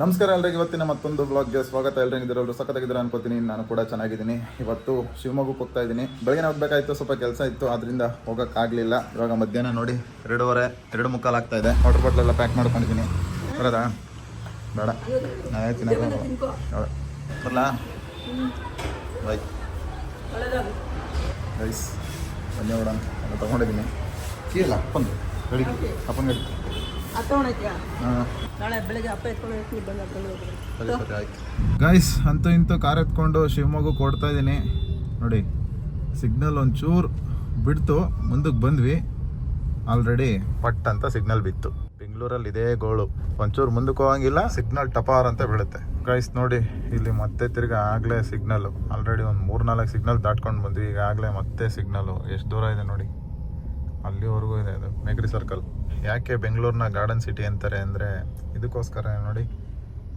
ನಮಸ್ಕಾರ ಎಲ್ರಿಗೆ. ಇವತ್ತಿನ ಮತ್ತೊಂದು ಬ್ಲಾಗ್ಗೆ ಸ್ವಾಗತ. ಎಲ್ರಿಗೆ ಇದ್ರಲ್ಲೂ ಸಖತ್ತಾಗಿದ್ದಾರೆ ಅನ್ಕೋತೀನಿ ನಾನು ಕೂಡ ಚೆನ್ನಾಗಿದ್ದೀನಿ. ಇವತ್ತು ಶಿವಮೊಗ್ಗಕ್ಕೆ ಹೋಗ್ತಾ ಇದ್ದೀನಿ. ಬೆಳಗ್ಗೆ ಹೋಗ್ಬೇಕಾಯ್ತು ಸ್ವಲ್ಪ ಕೆಲಸ ಇತ್ತು. ಅದರಿಂದ ಹೋಗೋಕ್ಕಾಗಲಿಲ್ಲ ಇವಾಗ ಮಧ್ಯಾಹ್ನ ನೋಡಿ ಎರಡೂವರೆ ಎರಡು ಮುಕ್ಕಾಲು ಆಗ್ತಾ ಇದೆ. ವಾಟರ್ ಬಾಟ್ಲೆಲ್ಲ ಪ್ಯಾಕ್ ಮಾಡ್ಕೊಂಡಿದ್ದೀನಿ. ಬರೋದಾ? ಬೇಡ. ನಾವೇ ಬರಲಾ? ಬಾಯ್ ರೈಸ್ ಧನ್ಯವಾದ ಎಲ್ಲ ತೊಗೊಂಡಿದ್ದೀನಿ. ಇಲ್ಲ ಅಪ್ಪಂದು. ರೆಡಿ. ಅಪ್ಪನ ಗೈಸ್ ಅಂತ ಇಂತ ಕಾರ್ ಎತ್ಕೊಂಡು ಶಿವಮೊಗ್ಗಕ್ಕೆ ಕೊಡ್ತಾ ಇದ್ದೀನಿ. ನೋಡಿ ಸಿಗ್ನಲ್ ಒಂಚೂರು ಬಿಡ್ತು ಮುಂದಕ್ಕೆ ಬಂದ್ವಿ. ಆಲ್ರೆಡಿ ಪಟ್ ಅಂತ ಸಿಗ್ನಲ್ ಬಿತ್ತು. ಬೆಂಗಳೂರಲ್ಲಿ ಇದೇ ಗೋಳು. ಒಂಚೂರು ಮುಂದಕ್ಕೆ ಹೋಗಂಗಿಲ್ಲ ಸಿಗ್ನಲ್ ಟಪಾರ್ ಅಂತ ಬೀಳುತ್ತೆ. ಗೈಸ್ ನೋಡಿ ಇಲ್ಲಿ ಮತ್ತೆ ತಿರ್ಗಾ ಆಗಲೇ ಸಿಗ್ನಲ್ ಆಲ್ರೆಡಿ ಒಂದು ಮೂರ್ನಾಲ್ಕು ಸಿಗ್ನಲ್ ದಾಟ್ಕೊಂಡು ಬಂದ್ವಿ. ಈಗಾಗಲೇ ಮತ್ತೆ ಸಿಗ್ನಲು ಎಷ್ಟು ದೂರ ಇದೆ ನೋಡಿ. ಅಲ್ಲಿವರೆಗೂ ಇದೆ ಅದು. ಮೇಗ್ರಿ ಸರ್ಕಲ್ ಯಾಕೆ ಬೆಂಗಳೂರಿನ ಗಾರ್ಡನ್ ಸಿಟಿ ಅಂತಾರೆ ಅಂದರೆ ಇದಕ್ಕೋಸ್ಕರ ನೋಡಿ,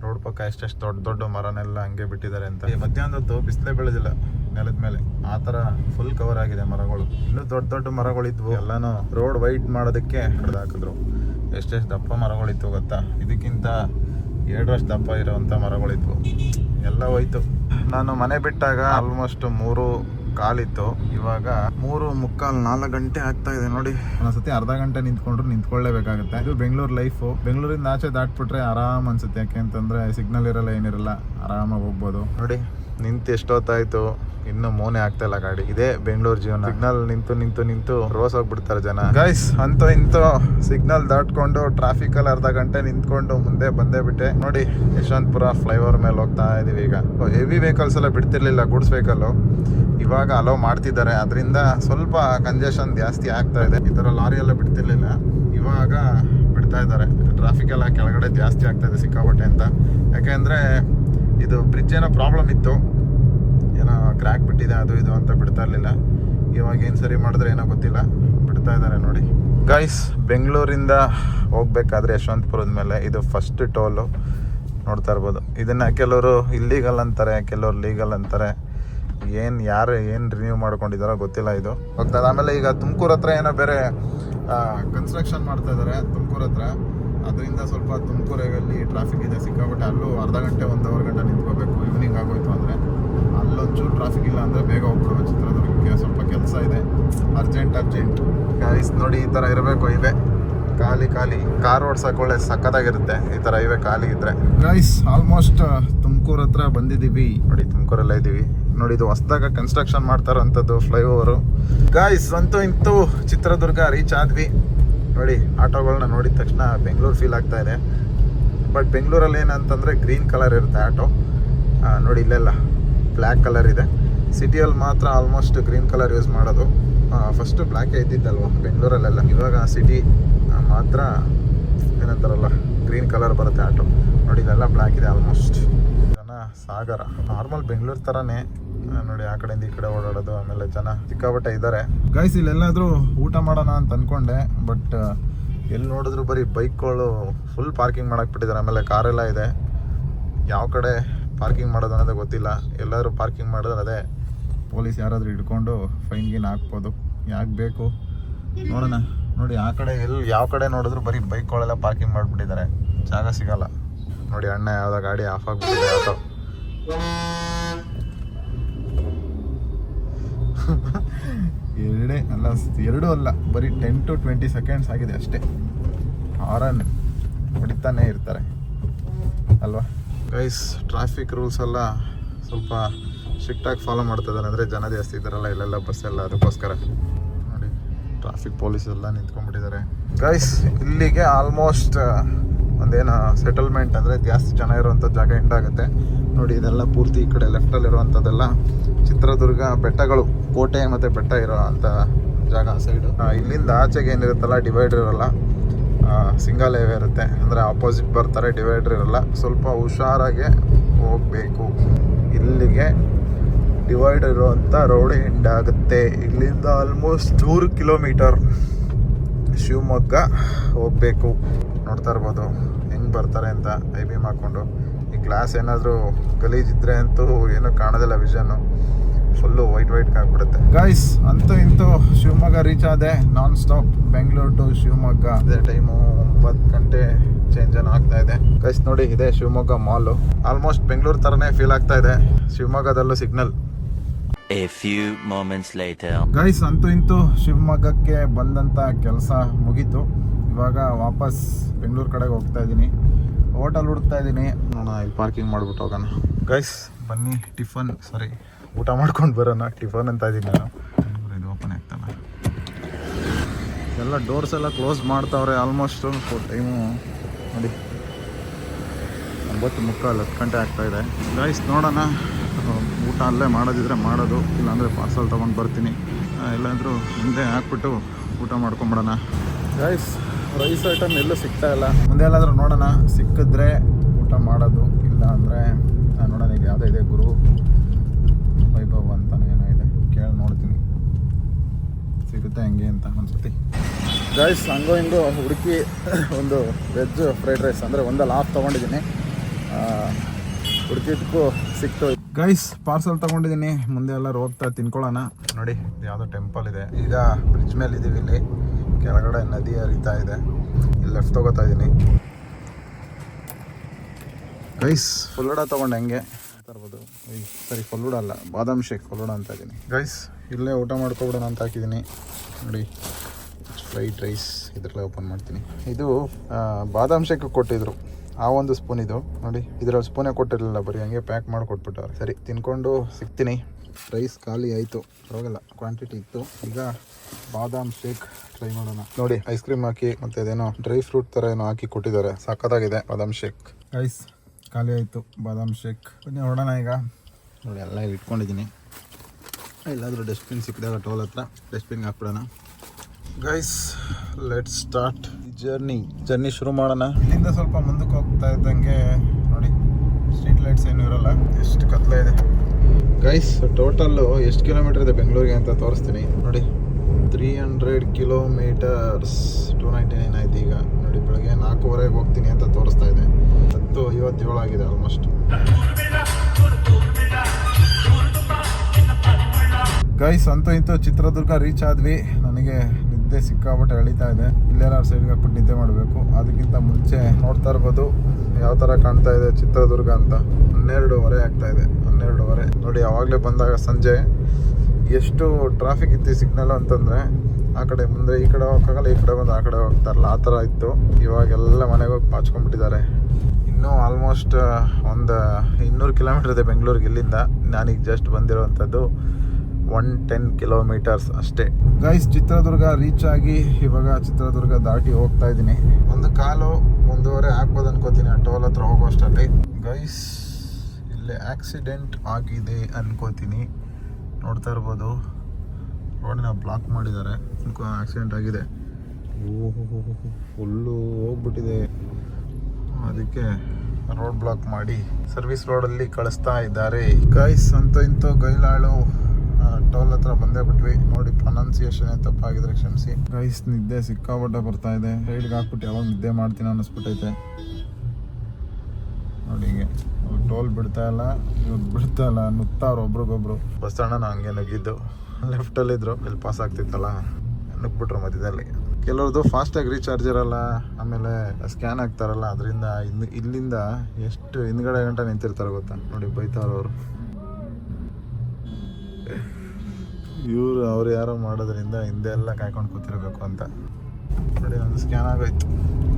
ರೋಡ್ ಪಕ್ಕ ಎಷ್ಟೆಷ್ಟು ದೊಡ್ಡ ದೊಡ್ಡ ಮರನೆಲ್ಲ ಹಂಗೆ ಬಿಟ್ಟಿದ್ದಾರೆ ಅಂತ. ಮಧ್ಯಾಹ್ನದ್ದು ಬಿಸಿಲೇ ಬೆಳೆದಿಲ್ಲ ನೆಲದ ಮೇಲೆ. ಆ ಥರ ಫುಲ್ ಕವರ್ ಆಗಿದೆ ಮರಗಳು. ಇನ್ನೂ ದೊಡ್ಡ ದೊಡ್ಡ ಮರಗಳಿದ್ವು. ಎಲ್ಲನೂ ರೋಡ್ ವೈಟ್ ಮಾಡೋದಕ್ಕೆ ಹಾಕಿದ್ರು. ಎಷ್ಟೆಷ್ಟು ದಪ್ಪ ಮರಗಳಿತ್ತು ಗೊತ್ತಾ? ಇದಕ್ಕಿಂತ ಎರಡರಷ್ಟು ದಪ್ಪ ಇರೋವಂಥ ಮರಗಳಿದ್ವು. ಎಲ್ಲ ಹೋಯ್ತು. ನಾನು ಮನೆ ಬಿಟ್ಟಾಗ ಆಲ್ಮೋಸ್ಟ್ ಮೂರು ಕಾಲಿತ್ತು. ಇವಾಗ ಮೂರು ಮುಕ್ಕಾಲ್ ನಾಲ್ಕು ಗಂಟೆ ಆಗ್ತಾ ಇದೆ ನೋಡಿ. ಒಂದ್ಸತಿ ಅರ್ಧ ಗಂಟೆ ನಿಂತ್ಕೊಂಡ್ರು ನಿಂತ್ಕೊಳ್ಳೇಬೇಕಾಗುತ್ತೆ. ಇದು ಬೆಂಗಳೂರು ಲೈಫು ಬೆಂಗಳೂರಿಂದ ಆಚೆ ದಾಟ್ಬಿಟ್ರೆ ಆರಾಮ್ ಅನ್ಸುತ್ತೆ. ಯಾಕೆ ಅಂತಂದ್ರೆ ಸಿಗ್ನಲ್ ಇರಲ್ಲ ಏನಿರಲ್ಲ. ಆರಾಮಾಗಿ ಹೋಗ್ಬೋದು. ನೋಡಿ ನಿಂತು ಎಷ್ಟೊತ್ತಾಯ್ತು? ಇನ್ನು ಮೋನೆ ಆಗ್ತಾ ಇಲ್ಲ ಗಾಡಿ. ಇದೇ ಬೆಂಗಳೂರು ಜೀವನ. ಸಿಗ್ನಲ್ ನಿಂತು ನಿಂತು ನಿಂತು ರೋಸ್ ಹೋಗ್ಬಿಡ್ತಾರೆ ಜನ. ಗೈಸ್ ಅಂತ ಇಂತೂ ಸಿಗ್ನಲ್ ದಾಟ್ಕೊಂಡು ಟ್ರಾಫಿಕ್ ಅಲ್ಲಿ ಅರ್ಧ ಗಂಟೆ ನಿಂತ್ಕೊಂಡು ಮುಂದೆ ಬಂದೇ ಬಿಟ್ಟೆ. ನೋಡಿ ಯಶವಂತಪುರ ಫ್ಲೈಓವರ್ ಮೇಲೆ ಹೋಗ್ತಾ ಇದೀವಿ ಈಗ. ಹೆವಿ ವೆಹಿಕಲ್ಸ್ ಎಲ್ಲ ಬಿಡ್ತಿರ್ಲಿಲ್ಲ ಗುಡ್ಸ್ ವೆಹಿಕಲ್ ಇವಾಗ ಅಲೋ ಮಾಡ್ತಿದ್ದಾರೆ. ಅದರಿಂದ ಸ್ವಲ್ಪ ಕಂಜೆಷನ್ ಜಾಸ್ತಿ ಆಗ್ತಾ ಇದೆ. ಈ ಥರ ಲಾರಿ ಎಲ್ಲ ಬಿಡ್ತಿರ್ಲಿಲ್ಲ. ಇವಾಗ ಬಿಡ್ತಾ ಇದ್ದಾರೆ. ಟ್ರಾಫಿಕ್ ಎಲ್ಲ ಕೆಳಗಡೆ ಜಾಸ್ತಿ ಆಗ್ತಾ ಇದೆ ಸಿಕ್ಕಾಪಟ್ಟೆ ಅಂತ. ಯಾಕೆಂದರೆ ಇದು ಬ್ರಿಡ್ಜ್ ಏನೋ ಪ್ರಾಬ್ಲಮ್ ಇತ್ತು. ಏನೋ ಕ್ರ್ಯಾಕ್ ಬಿಟ್ಟಿದೆ, ಅದು ಇದು ಅಂತ ಬಿಡ್ತಾ ಇರಲಿಲ್ಲ. ಇವಾಗ ಏನು ಸರಿ ಮಾಡಿದ್ರೆ ಏನೋ ಗೊತ್ತಿಲ್ಲ. ಬಿಡ್ತಾ ಇದ್ದಾರೆ ನೋಡಿ. ಗೈಸ್ ಬೆಂಗಳೂರಿಂದ ಹೋಗ್ಬೇಕಾದ್ರೆ ಯಶವಂತಪುರದ ಮೇಲೆ ಇದು ಫಸ್ಟ್ ಟೋಲು ನೋಡ್ತಾ ಇರ್ಬೋದು. ಇದನ್ನ ಕೆಲವರು ಇಲ್ಲೀಗಲ್ ಅಂತಾರೆ, ಕೆಲವರು ಲೀಗಲ್ ಅಂತಾರೆ. ಏನು ಯಾರು ಏನು ರಿನ್ಯೂ ಮಾಡ್ಕೊಂಡಿದ್ದಾರೋ ಗೊತ್ತಿಲ್ಲ ಇದು. ಹೋಗ್ತದೆ ಆಮೇಲೆ ಈಗ ತುಮಕೂರು ಹತ್ರ ಏನೋ ಬೇರೆ ಕನ್ಸ್ಟ್ರಕ್ಷನ್ ಮಾಡ್ತಾ ಇದ್ದಾರೆ ತುಮಕೂರು ಹತ್ರ. ಅದರಿಂದ ಸ್ವಲ್ಪ ತುಮಕೂರಲ್ಲಿ ಟ್ರಾಫಿಕ್ ಇದೆ ಸಿಕ್ಕಾಬಿಟ್ಟೆ ಅಲ್ಲೂ ಅರ್ಧ ಗಂಟೆ, ಒಂದು ಅವರ್ ಗಂಟೆ ನಿಂತ್ಕೋಬೇಕು. ಈವ್ನಿಂಗ್ ಆಗೋಯ್ತು ಅಂದರೆ ಅಲ್ಲೊಂಚೂರು ಟ್ರಾಫಿಕ್ ಇಲ್ಲ ಅಂದರೆ ಬೇಗ ಹೋಗ್ಬಿಡುವ ಚಿತ್ರದುರ್ಗಕ್ಕೆ ಸ್ವಲ್ಪ ಕೆಲಸ ಇದೆ. ಅರ್ಜೆಂಟ್ ಅರ್ಜೆಂಟ್ ನೋಡಿ ಈ ಥರ ಇರಬೇಕು ಇವೆ ಖಾಲಿ ಖಾಲಿ ಕಾರ್ ಓಡ್ಸಕ್ಕೆ ಒಳ್ಳೆ ಸಖತ್ತಾಗಿರುತ್ತೆ. ಈ ಥರ ಇವೆ ಖಾಲಿ ಇದ್ರೆ. ಗೈಸ್ ಆಲ್ಮೋಸ್ಟ್ ತುಮಕೂರು ಹತ್ರ ಬಂದಿದ್ದೀವಿ. ನೋಡಿ ತುಮಕೂರಲ್ಲ ಇದ್ದೀವಿ. ನೋಡಿ ಇದು ಹೊಸದಾಗ ಕನ್ಸ್ಟ್ರಕ್ಷನ್ ಮಾಡ್ತಾ ಇರೋಂಥದ್ದು ಫ್ಲೈಓವರು ಗೈಸ್ ಅಂತೂ ಇಂತೂ ಚಿತ್ರದುರ್ಗ ರೀಚ್ ಆದ್ವಿ. ನೋಡಿ ಆಟೋಗಳನ್ನ ನೋಡಿದ ತಕ್ಷಣ ಬೆಂಗಳೂರು ಫೀಲ್ ಆಗ್ತಾ ಇದೆ. ಬಟ್ ಬೆಂಗಳೂರಲ್ಲಿ ಏನಂತಂದರೆ ಗ್ರೀನ್ ಕಲರ್ ಇರುತ್ತೆ ಆಟೋ. ನೋಡಿ ಇಲ್ಲೆಲ್ಲ ಬ್ಲ್ಯಾಕ್ ಕಲರ್ ಇದೆ. ಸಿಟಿಯಲ್ಲಿ ಮಾತ್ರ ಆಲ್ಮೋಸ್ಟ್ ಗ್ರೀನ್ ಕಲರ್ ಯೂಸ್ ಮಾಡೋದು. ಫಸ್ಟು ಬ್ಲ್ಯಾಕೇ ಇದ್ದಿದ್ದಲ್ವ ಬೆಂಗಳೂರಲ್ಲೆಲ್ಲ. ಇವಾಗ ಸಿಟಿ ಮಾತ್ರ ಏನಂತಾರಲ್ಲ ಗ್ರೀನ್ ಕಲರ್ ಬರುತ್ತೆ ಆಟೋ. ನೋಡಿ, ಇದೆಲ್ಲ ಬ್ಲ್ಯಾಕ್ ಇದೆ ಆಲ್ಮೋಸ್ಟ್ ಜನ ಸಾಗರ ನಾರ್ಮಲ್ ಬೆಂಗಳೂರು ಥರನೇ ನೋಡಿ, ಆ ಕಡೆಯಿಂದ ಈ ಕಡೆ ಓಡಾಡೋದು, ಆಮೇಲೆ ಜನ ಸಿಕ್ಕಾಪಟ್ಟೆ ಇದ್ದಾರೆ ಗೈಸ್ ಇಲ್ಲೆಲ್ಲಾದರೂ ಊಟ ಮಾಡೋಣ ಅಂತ ಅನ್ಕೊಂಡೆ ಬಟ್ ಎಲ್ಲಿ ನೋಡಿದ್ರು ಬರೀ ಬೈಕ್ಗಳು ಫುಲ್ ಪಾರ್ಕಿಂಗ್ ಮಾಡಕ್ಕೆ ಬಿಟ್ಟಿದ್ದಾರೆ ಆಮೇಲೆ ಕಾರೆಲ್ಲ ಇದೆ. ಯಾವ ಕಡೆ ಪಾರ್ಕಿಂಗ್ ಮಾಡೋದು ಅನ್ನೋದೇ ಗೊತ್ತಿಲ್ಲ. ಎಲ್ಲರೂ ಪಾರ್ಕಿಂಗ್ ಮಾಡಿದ್ರೆ ಅದೇ. ಪೊಲೀಸ್ ಯಾರಾದರೂ ಹಿಡ್ಕೊಂಡು ಫೈನ್ ಗೀನ್ ಹಾಕ್ಬೋದು ಯಾಕೆ ಬೇಕು ನೋಡೋಣ. ನೋಡಿ, ಆ ಕಡೆ ಎಲ್ಲಿ ಯಾವ ಕಡೆ ನೋಡಿದ್ರು ಬರೀ ಬೈಕ್ಗಳೆಲ್ಲ ಪಾರ್ಕಿಂಗ್ ಮಾಡಿಬಿಟ್ಟಿದ್ದಾರೆ. ಜಾಗ ಸಿಗಲ್ಲ. ನೋಡಿ, ಅಣ್ಣ ಯಾವುದೋ ಗಾಡಿ ಆಫ್ ಆಗಿಬಿಟ್ಟಿದೆ ಆಟೋ ಎರಡೇ ಅಲ್ಲ, ಎರಡೂ ಅಲ್ಲ, ಬರೀ ಟೆನ್ ಟು ಟ್ವೆಂಟಿ ಸೆಕೆಂಡ್ಸ್ ಆಗಿದೆ ಅಷ್ಟೇ. ಆರನ್ ಹೊಡಿತಾನೆ ಇರ್ತಾರೆ. ಅಲ್ವಾ? ಗೈಸ್ ಟ್ರಾಫಿಕ್ ರೂಲ್ಸ್ ಎಲ್ಲ ಸ್ವಲ್ಪ ಸ್ಟ್ರಿಕ್ಟಾಗಿ ಫಾಲೋ ಮಾಡ್ತಾ ಇದ್ದಾರೆ. ಅಂದರೆ ಜನ ಜಾಸ್ತಿ ಇದ್ದಾರಲ್ಲ ಇಲ್ಲೆಲ್ಲ ಬಸ್ ಎಲ್ಲ ಅದಕ್ಕೋಸ್ಕರ. ಟ್ರಾಫಿಕ್ ಪೊಲೀಸ್ ಎಲ್ಲ ನಿಂತ್ಕೊಂಡ್ಬಿಟ್ಟಿದ್ದಾರೆ. ಗೈಸ್ ಇಲ್ಲಿಗೆ ಆಲ್ಮೋಸ್ಟ್ ಒಂದೇನು ಸೆಟಲ್ಮೆಂಟ್ ಅಂದರೆ ಜಾಸ್ತಿ ಜನ ಇರುವಂಥ ಜಾಗ ಎಂಡಾಗುತ್ತೆ ನೋಡಿ, ಇದೆಲ್ಲ ಪೂರ್ತಿ ಈ ಕಡೆ ಲೆಫ್ಟಲ್ಲಿ ಇರುವಂಥದ್ದೆಲ್ಲ ಚಿತ್ರದುರ್ಗ ಬೆಟ್ಟಗಳು, ಕೋಟೆ ಮತ್ತು ಬೆಟ್ಟ ಇರೋ ಅಂಥ ಜಾಗ ಸೈಡು ಇಲ್ಲಿಂದ ಆಚೆಗೆ ಏನಿರುತ್ತಲ್ಲ ಡಿವೈಡರ್ ಇರಲ್ಲ ಸಿಂಗಲ್ ಹೈವೇ ಇರುತ್ತೆ. ಅಂದರೆ ಆಪೋಸಿಟ್ ಬರ್ತಾರೆ ಡಿವೈಡರ್ ಇರಲ್ಲ ಸ್ವಲ್ಪ ಹುಷಾರಾಗೆ ಹೋಗಬೇಕು. ಇಲ್ಲಿಗೆ ಡಿವೈಡರ್ ಇರುವಂಥ ರೋಡ್ ಎಂಡ್ ಆಗುತ್ತೆ. ಇಲ್ಲಿಂದ ಆಲ್ಮೋಸ್ಟ್ ನೂರು ಕಿಲೋಮೀಟರ್ ಶಿವಮೊಗ್ಗ ಹೋಗಬೇಕು. ನೋಡ್ತಾ ಇರ್ಬೋದು. ಹೆಂಗೆ ಬರ್ತಾರೆ ಅಂತ ಐ ಬಿ ಹಾಕ್ಕೊಂಡು ಈ ಗ್ಲಾಸ್ ಏನಾದರೂ ಗಲೀಜಿದ್ರೆ ಅಂತೂ ಏನೂ ಕಾಣೋದಿಲ್ಲ ವಿಷನ್ನು ಫುಲ್ಲು ವೈಟ್ ವೈಟ್ ಆಗ್ಬಿಡುತ್ತೆ ಗೈಸ್ ಅಂತೂ ಇಂತೂ ಶಿವಮೊಗ್ಗ ರೀಚ್ ಆದೆ. Non stop Bengaluru to Shivamogga. ಅದೇ ಟೈಮು ಒಂಬತ್ತು ಗಂಟೆ ಚೇಂಜ್ ಆಗ್ತಾ ಇದೆ. ಗೈಸ್ ನೋಡಿ, ಇದೆ ಶಿವಮೊಗ್ಗ ಮಾಲು ಆಲ್ಮೋಸ್ಟ್ ಬೆಂಗಳೂರು ಥರನೇ ಫೀಲ್ ಆಗ್ತಾ ಇದೆ. ಶಿವಮೊಗ್ಗದಲ್ಲೂ signal A few moments later. Guys ಅಂತೂ ಇಂತೂ ಶಿವಮೊಗ್ಗಕ್ಕೆ ಬಂದಂಥ ಕೆಲಸ ಮುಗೀತು. ಇವಾಗ ವಾಪಸ್ ಬೆಂಗಳೂರು ಕಡೆಗೆ ಹೋಗ್ತಾ ಇದ್ದೀನಿ. ಹೋಟೆಲ್ ಹುಡುಕ್ತಾ ಇದ್ದೀನಿ. ನೋಡೋಣ, ಇಲ್ಲಿ ಪಾರ್ಕಿಂಗ್ ಮಾಡ್ಬಿಟ್ಟು ಹೋಗೋಣ. ಗೈಸ್ ಬನ್ನಿ, ಟಿಫನ್ ಸಾರಿ ಊಟ ಮಾಡ್ಕೊಂಡು ಬರೋಣ. ಟಿಫನ್ ಅಂತ ಇದ್ದೀನಿ ನಾನು. ಇದು ಓಪನ್ ಆಗ್ತಾನೆ ಎಲ್ಲ ಡೋರ್ಸ್ ಎಲ್ಲ ಕ್ಲೋಸ್ ಮಾಡ್ತಾವ್ರೆ ಆಲ್ಮೋಸ್ಟ್ ಟೈಮು ನೋಡಿ, ಒಂಬತ್ತು ಮುಕ್ಕಾಲು ಹತ್ತು ಗಂಟೆ ಆಗ್ತಾ ಇದೆ. ಗೈಸ್ ನೋಡೋಣ. ಊಟ ಅಲ್ಲೇ ಮಾಡೋದಿದ್ರೆ ಮಾಡೋದು ಇಲ್ಲಾಂದರೆ ಪಾರ್ಸಲ್ ತೊಗೊಂಡು ಬರ್ತೀನಿ. ಇಲ್ಲಾಂದರೂ ಮುಂದೆ ಹಾಕ್ಬಿಟ್ಟು ಊಟ ಮಾಡ್ಕೊಂಬಿಡೋಣ. ರೈಸ್ ರೈಸ್ ಐಟಮ್ ಎಲ್ಲೂ ಸಿಗ್ತಾ ಇಲ್ಲ. ಮುಂದೆ ಎಲ್ಲಾದರೂ ನೋಡೋಣ. ಸಿಕ್ಕಿದ್ರೆ ಊಟ ಮಾಡೋದು ಇಲ್ಲ ಅಂದರೆ ನೋಡೋಣ ಈಗ ಯಾವುದೋ ಇದೆ ಗುರು. ವೈಭವ್ ಅಂತ ಏನೋ ಇದೆ. ಕೇಳಿ ನೋಡ್ತೀನಿ. ಸಿಗುತ್ತೆ ಹೆಂಗೆ ಅಂತ ಒಂದ್ಸತಿ ರೈಸ್ ಹಂಗೋ ಹಿಂಗೋ ಹುಡುಕಿ ಒಂದು ವೆಜ್ ಫ್ರೈಡ್ ರೈಸ್ ಅಂದರೆ ಒಂದಲ್ಲಿ ಹಾಫ್ ತೊಗೊಂಡಿದ್ದೀನಿ. ಹುಡುಕಿದ್ಕೂ ಸಿಕ್ತು. ಗೈಸ್ ಪಾರ್ಸಲ್ ತಗೊಂಡಿದ್ದೀನಿ. ಮುಂದೆ ಎಲ್ಲರೂ ಹೋಗ್ತಾ ತಿನ್ಕೊಳ್ಳೋಣ. ನೋಡಿ ಯಾವುದೋ ಟೆಂಪಲ್ ಇದೆ. ಈಗ ಬ್ರಿಡ್ಜ್ ಮೇಲೆ ಇದ್ದೀವಿ ಇಲ್ಲಿ. ಕೆಳಗಡೆ ನದಿ ಹರಿತಾ ಇದೆ. ಇಲ್ಲಿ ಲೆಫ್ಟ್ ತಗೋತಾ ಇದ್ದೀನಿ ಗೈಸ್ ಫುಲ್ಲುಡ ತಗೊಂಡು ಹೆಂಗೆ. ತರ್ಬೋದು? ಈ ಸರಿ, ಫುಲ್ಲುಡ ಅಲ್ಲ. ಬಾದಾಮ್ ಶೇಕ್ ಫುಲ್ಲುಡ ಅಂತ ಇದ್ದೀನಿ ಗೈಸ್ ಇಲ್ಲೇ ಊಟ ಮಾಡ್ಕೊಬಿಡೋಣ ಅಂತ ಹಾಕಿದ್ದೀನಿ ನೋಡಿ ಫ್ರೈಡ್ ರೈಸ್ ಇದರಲ್ಲೇ ಓಪನ್ ಮಾಡ್ತೀನಿ. ಇದು ಬಾದಾಮ್ ಶೇಕ್ ಕೊಟ್ಟಿದ್ರು. ಆ ಒಂದು ಸ್ಪೂನ್ ಇದು. ನೋಡಿ ಇದರಲ್ಲಿ ಸ್ಪೂನೇ ಕೊಟ್ಟಿರಲಿಲ್ಲ ಬರೀ ಹಂಗೆ ಪ್ಯಾಕ್ ಮಾಡಿ ಕೊಟ್ಬಿಟ್ಟವ್ರೆ ಸರಿ ತಿನ್ಕೊಂಡು ಸಿಗ್ತೀನಿ. ರೈಸ್ ಖಾಲಿ ಆಯಿತು. ಪರವಾಗಿಲ್ಲ ಕ್ವಾಂಟಿಟಿ ಇತ್ತು. ಈಗ ಬಾದಾಮ್ ಶೇಕ್ ಟ್ರೈ ಮಾಡೋಣ. ನೋಡಿ ಐಸ್ ಕ್ರೀಮ್ ಹಾಕಿ ಮತ್ತೆ ಅದೇನೋ ಡ್ರೈ ಫ್ರೂಟ್ ಥರ ಏನೋ ಹಾಕಿ ಕೊಟ್ಟಿದ್ದಾರೆ. ಸಖತ್ತಾಗಿದೆ ಬಾದಾಮ್ ಶೇಕ್ ರೈಸ್ ಖಾಲಿ ಆಯಿತು ಬಾದಾಮ್ ಶೇಕ್ ಬನ್ನಿ ಹೊಡೋಣ ಈಗ. ನೋಡಿ ಎಲ್ಲ ಇಟ್ಕೊಂಡಿದ್ದೀನಿ. ಎಲ್ಲಾದರೂ ಡಸ್ಟ್ಬಿನ್ ಸಿಕ್ಕಿದಾಗ ಟೋಲ್ ಹತ್ರ ಡಸ್ಟ್ಬಿನ್ಗೆ ಹಾಕ್ಬಿಡೋಣ. Guys let start journey journey ಶುರು ಮಾಡೋಣ. ಇಲ್ಲಿಂದ ಸ್ವಲ್ಪ ಮುಂದಕ್ಕೆ ಹೋಗ್ತಾ ಇದ್ದಂಗೆ ನೋಡಿ ಸ್ಟ್ರೀಟ್ ಲೈಟ್ಸ್ ಏನು ಇರಲ್ಲ ಎಷ್ಟು ಕತ್ಲ ಇದೆ. ಗೈಸ್ ಟೋಟಲ್ಲು ಎಷ್ಟು ಕಿಲೋಮೀಟರ್ ಇದೆ ಬೆಂಗಳೂರಿಗೆ ಅಂತ ತೋರಿಸ್ತೀನಿ. ನೋಡಿ three hundred kilometres two ninety nine ಆಯ್ತು ಈಗ. ನೋಡಿ ಬೆಳಗ್ಗೆ ನಾಲ್ಕೂವರೆಗೆ ಹೋಗ್ತೀನಿ ಅಂತ ತೋರಿಸ್ತಾ ಇದೆ. ಹತ್ತು ಐವತ್ತೇಳು ಆಗಿದೆ ಆಲ್ಮೋಸ್ಟ್ ಗೈಸ್ ಅಂತೂ ಇಂತೂ ಚಿತ್ರದುರ್ಗ ರೀಚ್ ಆದ್ವಿ. ನನಗೆ ನಿದ್ದೆ ಸಿಕ್ಕಾಬಿಟ್ಟು ಎಳಿತಾ ಇದೆ. ಇಲ್ಲೆಲ್ಲಾರು ಸೈಡ್ಗೆ ಹಾಕ್ಬಿಟ್ಟು ನಿದ್ದೆ ಮಾಡಬೇಕು. ಅದಕ್ಕಿಂತ ಮುಂಚೆ ನೋಡ್ತಾ ಇರ್ಬೋದು. ಯಾವ ಥರ ಕಾಣ್ತಾ ಇದೆ ಚಿತ್ರದುರ್ಗ ಅಂತ. ಹನ್ನೆರಡೂವರೆ ಆಗ್ತಾ ಇದೆ. ಹನ್ನೆರಡೂವರೆ. ನೋಡಿ ಯಾವಾಗಲೇ ಬಂದಾಗ ಸಂಜೆ. ಎಷ್ಟು ಟ್ರಾಫಿಕ್ ಇತ್ತು ಸಿಗ್ನಲ್ ಅಂತಂದರೆ, ಆ ಕಡೆ ಮುಂದೆ, ಈ ಕಡೆ ಹೋಗೋಕ್ಕಾಗಲ್ಲ ಈ ಕಡೆ ಬಂದು ಆ ಕಡೆ ಹೋಗ್ತಾರಲ್ಲ ಆ ಥರ ಇತ್ತು. ಇವಾಗೆಲ್ಲ ಮನೆಗೆ ಹೋಗಿ ಪಾಚ್ಕೊಂಡ್ಬಿಟ್ಟಿದ್ದಾರೆ. ಇನ್ನೂ ಆಲ್ಮೋಸ್ಟ್ ಒಂದು, ಇನ್ನೂರು ಕಿಲೋಮೀಟರ್ ಇದೆ ಬೆಂಗಳೂರಿಗೆ ಇಲ್ಲಿಂದ. ನಾನೀಗ ಜಸ್ಟ್ ಬಂದಿರೋವಂಥದ್ದು ಒನ್ ಟೆನ್ ಕಿಲೋಮೀಟರ್ಸ್ ಅಷ್ಟೇ. ಗೈಸ್ ಚಿತ್ರದುರ್ಗ ರೀಚ್ ಆಗಿ ಇವಾಗ ಚಿತ್ರದುರ್ಗ ದಾಟಿ ಹೋಗ್ತಾ ಇದ್ದೀನಿ. ಒಂದು ಕಾಲು ಒಂದೂವರೆ ಆಗ್ಬೋದು ಅನ್ಕೋತೀನಿ. ಆ ಟೋಲ್ ಹತ್ರ ಹೋಗೋಷ್ಟಲ್ಲಿ ಗೈಸ್ ಇಲ್ಲಿ ಆಕ್ಸಿಡೆಂಟ್ ಆಗಿದೆ ಅನ್ಕೋತೀನಿ. ನೋಡ್ತಾ ಇರ್ಬೋದು. ರೋಡಿನ ಬ್ಲಾಕ್ ಮಾಡಿದ್ದಾರೆ. ಆಕ್ಸಿಡೆಂಟ್ ಆಗಿದೆ. ಓಹೋ ಫುಲ್ಲು ಹೋಗ್ಬಿಟ್ಟಿದೆ. ಅದಕ್ಕೆ ರೋಡ್ ಬ್ಲಾಕ್ ಮಾಡಿ ಸರ್ವಿಸ್ ರೋಡಲ್ಲಿ ಕಳಿಸ್ತಾ ಇದ್ದಾರೆ. ಗೈಸ್ ಅಂತ ಇಂತೂ ಗೈಲಾಳು ಟೋಲ್ ಹತ್ರ ಬಂದೇ ಬಿಟ್ವಿ. ನೋಡಿ ಪ್ರೊನೌನ್ಸಿಯೇಷನ್ ತಪ್ಪಾಗಿದ್ರೆ ಕ್ಷಮಿಸಿ. ಗೈಸ್ ನಿದ್ದೆ ಸಿಕ್ಕಾಪಟ್ಟೆ ಬರ್ತಾ ಇದೆ. ರೈಡ್ಗೆ ಹಾಕ್ಬಿಟ್ಟು ಯಾವಾಗ ನಿದ್ದೆ ಮಾಡ್ತೀನಿ ಅನ್ನಿಸ್ಬಿಟ್ಟೈತೆ. ನೋಡಿ ಹಿಂಗೆ. ಟೋಲ್ ಬಿಡ್ತಾ ಇಲ್ಲ, ಇವ್ರು ಬಿಡ್ತಾ ಇಲ್ಲ ನುಗ್ತಾವ್ರು ಒಬ್ರಿಗೊಬ್ರು. ಬಸ್ ಅಣ್ಣ ಹಂಗೆ ನುಗ್ಗಿದ್ದು. ಲೆಫ್ಟಲ್ಲಿದ್ರು ಇಲ್ಲಿ ಪಾಸ್ ಆಗ್ತಿತ್ತಲ್ಲ, ನುಗ್ಬಿಟ್ರು ಮಧ್ಯದಲ್ಲಿ. ಕೆಲವ್ರದ್ದು ಫಾಸ್ಟಾಗಿ ರೀಚಾರ್ಜ್ ಇರಲ್ಲ, ಆಮೇಲೆ ಸ್ಕ್ಯಾನ್ ಆಗ್ತಾರಲ್ಲ ಅದರಿಂದ ಇನ್ನು ಇಲ್ಲಿಂದ ಎಷ್ಟು ಹಿಂದ್ಗಡೆ ಗಂಟೆ ನಿಂತಿರ್ತಾರೆ ಗೊತ್ತಾ? ನೋಡಿ ಬೈತಾರ ಅವರು ಯಾರೋ ಮಾಡೋದ್ರಿಂದ ಹಿಂದೆ ಎಲ್ಲ ಕಾಯ್ಕೊಂಡು ಕೂತಿರ್ಬೇಕು ಅಂತ. ನೋಡಿ ಒಂದು ಸ್ಕ್ಯಾನ್ ಆಗೋಯ್ತು.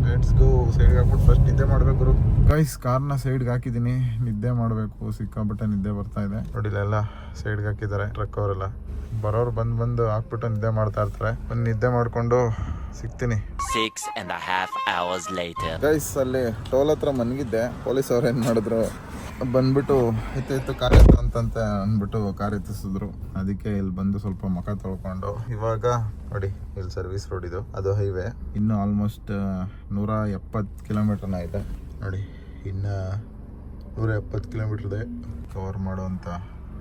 ಲೆಟ್ಸ್ ಗೋ ಸೈಡ್ಗೆ ಹಾಕ್ಬಿಟ್ಟು ಫಸ್ಟ್ ನಿದ್ದೆ ಮಾಡಬೇಕು ಗೈಸ್ ಕಾರ್ನ ಸೈಡ್ಗೆ ಹಾಕಿದ್ದೀನಿ. ನಿದ್ದೆ ಮಾಡಬೇಕು. ಸಿಕ್ಕಾಪಟ್ಟೆ ನಿದ್ದೆ ಬರ್ತಾ ಇದೆ. ನೋಡಿ ಇಲ್ಲೆಲ್ಲ ಸೈಡ್ಗೆ ಹಾಕಿದ್ದಾರೆ. ಟ್ರಕ್ ಅವರೆಲ್ಲ. ಬರೋರು ಬಂದು ಬಂದು ಹಾಕ್ಬಿಟ್ಟು ನಿದ್ದೆ ಮಾಡ್ತಾ ಇರ್ತಾರೆ. ಒಂದು ನಿದ್ದೆ ಮಾಡಿಕೊಂಡು ಸಿಗ್ತೀನಿ. Six and half hours. Guys ಅಲ್ಲಿ ಟೋಲ್ ಹತ್ರ ಮನ್ಗಿದ್ದೆ. ಪೊಲೀಸ್ ಅವ್ರು ಏನು ಮಾಡಿದ್ರು? ಬಂದ್ಬಿಟ್ಟು ಇತ್ತು ಇತ್ತು ಕಾರ್ ಎತ್ತು ಅಂತಂತೆ ಅಂದ್ಬಿಟ್ಟು ಕಾರ್ ಎತ್ತಿಸಿದ್ರು ಅದಕ್ಕೆ ಇಲ್ಲಿ ಬಂದು ಸ್ವಲ್ಪ ಮುಖ ತೊಳ್ಕೊಂಡು, ಇವಾಗ ನೋಡಿ, ಇಲ್ಲಿ ಸರ್ವಿಸ್ ರೋಡ್ ಇದು, ಅದು ಹೈವೇ. ಇನ್ನು ಆಲ್ಮೋಸ್ಟ್ ನೂರ ಎಪ್ಪತ್ತು ಕಿಲೋಮೀಟರ್ನ ಇದೆ. ನೋಡಿ, ಇನ್ನು ನೂರ ಎಪ್ಪತ್ತು ಕಿಲೋಮೀಟರ್ ಕವರ್ ಮಾಡುವಂಥ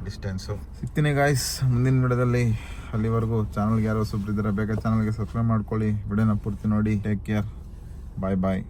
ಡಿಸ್ಟೆನ್ಸು ಸಿಗ್ತೀನಿ ಗಾಯ್ಸ್ ಮುಂದಿನ ವಿಡಿಯೋದಲ್ಲಿ ಅಲ್ಲಿವರೆಗೂ ಚಾನಲ್ಗೆ ಯಾರೋ ಸುಬ್ರಿದ್ದಾರೆ ಬೇಗ ಚಾನಲ್ಗೆ ಸಬ್ಸ್ಕ್ರೈಬ್ ಮಾಡ್ಕೊಳ್ಳಿ. ವಿಡಿಯೋನ ಪೂರ್ತಿ ನೋಡಿ. ಟೇಕ್ ಕೇರ್ ಬಾಯ್ ಬಾಯ್